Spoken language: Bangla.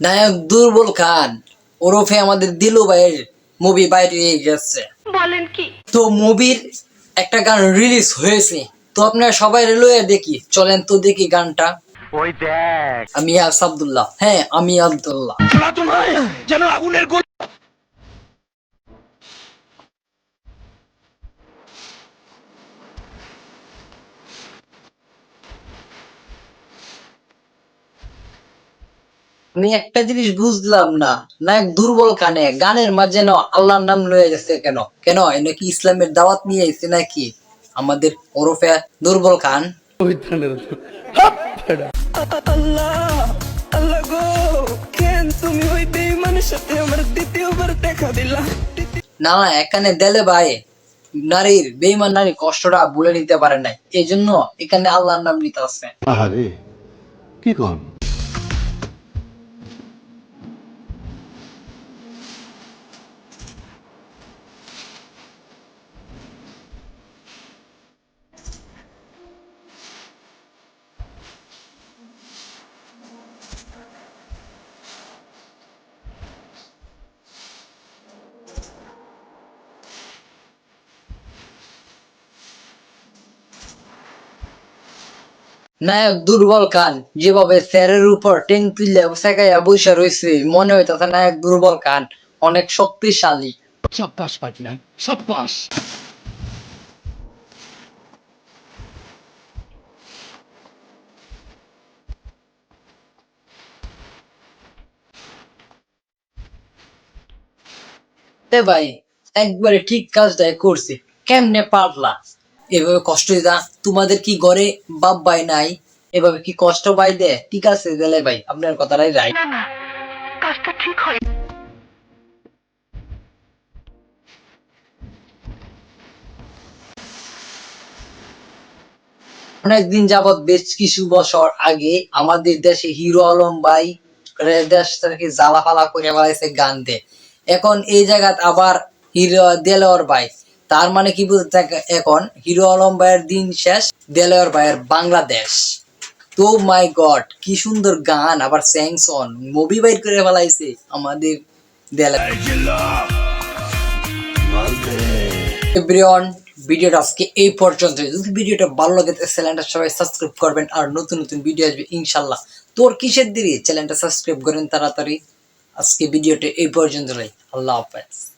নায়ক দুর্বল খান। ওরফে আমাদের দিলু ভাইয়ের মুভি বাইরে যাচ্ছে বলেন কি? তো মুভির একটা গান রিলিজ হয়েছে। তো আপনারা সবাই রেলওয়ে দেখি। চলেন তো দেখি গানটা। ওই দেখ। আমি আস আব্দুল্লাহ হ্যাঁ আমি আব্দুল্লাহ। যেন আগুনের আমি একটা জিনিস বুঝলাম না। নায়ক দুর্বল কানে, গানের মাঝে না আল্লাহর নাম লয়ে গেছে কেন? কেন? নাকি ইসলামের দাওয়াত নিয়ে এসে নাকি আমাদের ওরফে দুর্বল খান না না, এখানে দেলে ভাই, নারীর বেইমান নারী কষ্টটা ভুলে নিতে পারে নাই। এই জন্য এখানে আল্লাহর নাম নিতে আহারে, কি কন? নায়ক দুর্বল খান যেভাবে স্যারের উপর টেন তুললে সেকাইয়া বসে রয়েছে মনে হইতেছে নায়ক দুর্বল খান অনেক শক্তিশালী। সাব্বাস পাটনা সাব্বাস। তে ভাই একবারে ঠিক কাজটাই করছি কেমনে পারলা? এভাবে কষ্ট দিতা তোমাদের কি ঘরে বাপ ভাই নাই? এভাবে কি কষ্ট পাই দে? ঠিক আছে দিলে ভাই আপনার কথাটাই রাইট কাজটা ঠিক হয়। অনেকদিন যাবৎ বেশ কিছু বছর আগে আমাদের দেশে হিরো আলম ভাই রে- দেশ থেকে জ্বালা ফালা করে বেড়াইছে গান দে এখন এই জায়গাত আবার হিরো দেলোয়ার ভাই। তার মানে কি বুঝতে এখন? হিরো আলম ভাইয়ের দিন শেষ দেলোয়ার ভাইয়ের বাংলাদেশ। তো মাই গড, কি সুন্দর গান, আবার স্যাংসন মুভি বাইর করে ফেলাইছে আমাদের ভিডিওটা আজকে এই পর্যন্ত যদি ভিডিওটা ভালো লাগে চ্যানেলটা সবাই সাবস্ক্রাইব করবেন। আর নতুন নতুন ভিডিও আসবে ইনশাল্লাহ তোর কিসের দিকে চ্যানেলটা সাবস্ক্রাইব করেন তাড়াতাড়ি। আজকে ভিডিওটা এই পর্যন্ত রাই আল্লাহ হাফেজ।